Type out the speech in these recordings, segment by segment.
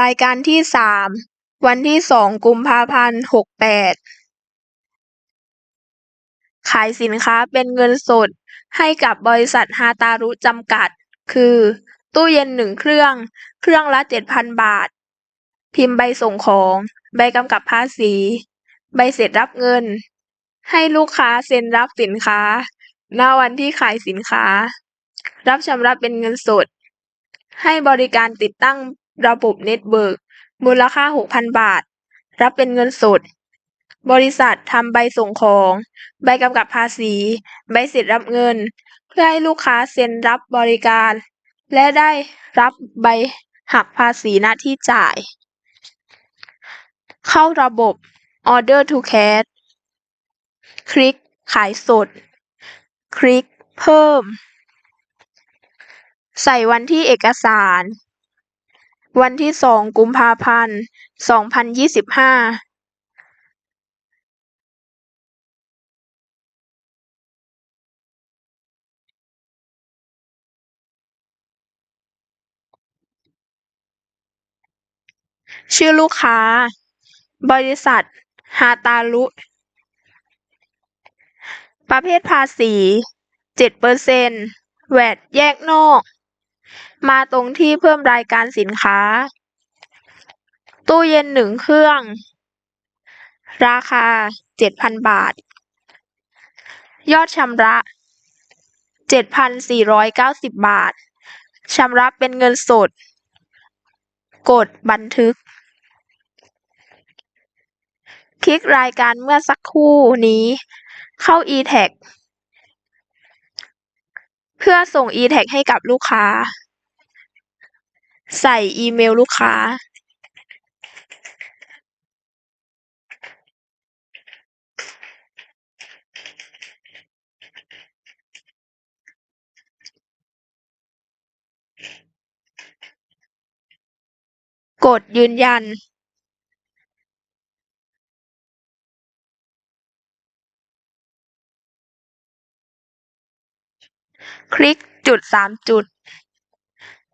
รายการที่สามวันที่สองกุมภาพันธ์หกแปดขายสินค้าเป็นเงินสดให้กับบริษัทฮาตารุจำกัด คือ ตู้เย็นหนึ่งเครื่อง เครื่องละเจ็ดพันบาท พิมพ์ใบส่งของ ใบกำกับภาษี ใบเสร็จรับเงิน ให้ลูกค้าเซ็นรับสินค้าณวันที่ขายสินค้า รับชำระเป็นเงินสด ให้บริการติดตั้ง ระบบเน็ตเวิร์กมูลค่า 6,000 บาท รับเป็นเงินสด บริษัททำใบส่งของ ใบกำกับภาษี ใบเสร็จรับเงิน เพื่อให้ลูกค้าเซ็นรับบริการ และได้รับใบหักภาษีณที่จ่าย เข้าระบบ Order to Cash คลิกขายสด คลิกเพิ่ม ใส่วันที่เอกสาร วันที่สองกุมภาพันธ์สองพันยี่สิบห้าชื่อลูกค้า บริษัท ฮาตารุ ประเภทภาษีเจ็ดเปอร์เซ็นต์แวตแยกนอก มาตรงที่เพิ่มรายการสินค้า ตู้เย็นหนึ่งเครื่อง ราคาเจ็ดพันบาท ยอดชำระเจ็ดพันสี่ร้อยเก้าสิบบาทชำระเป็นเงินสด กดบันทึก คลิกรายการเมื่อสักครู่นี้ เข้า e-tag พื่อส่ง e-tag ให้กับลูกค้า ใส่อีเมลลูกค้า กดยืนยัน คลิกจุดสามจุด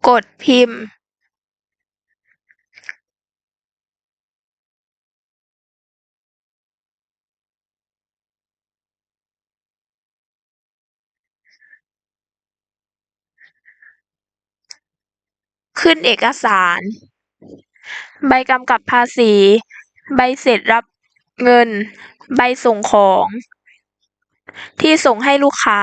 กดพิมพ์ ขึ้นเอกสาร ใบกำกับภาษี ใบเสร็จรับเงิน ใบส่งของ ที่ส่งให้ลูกค้า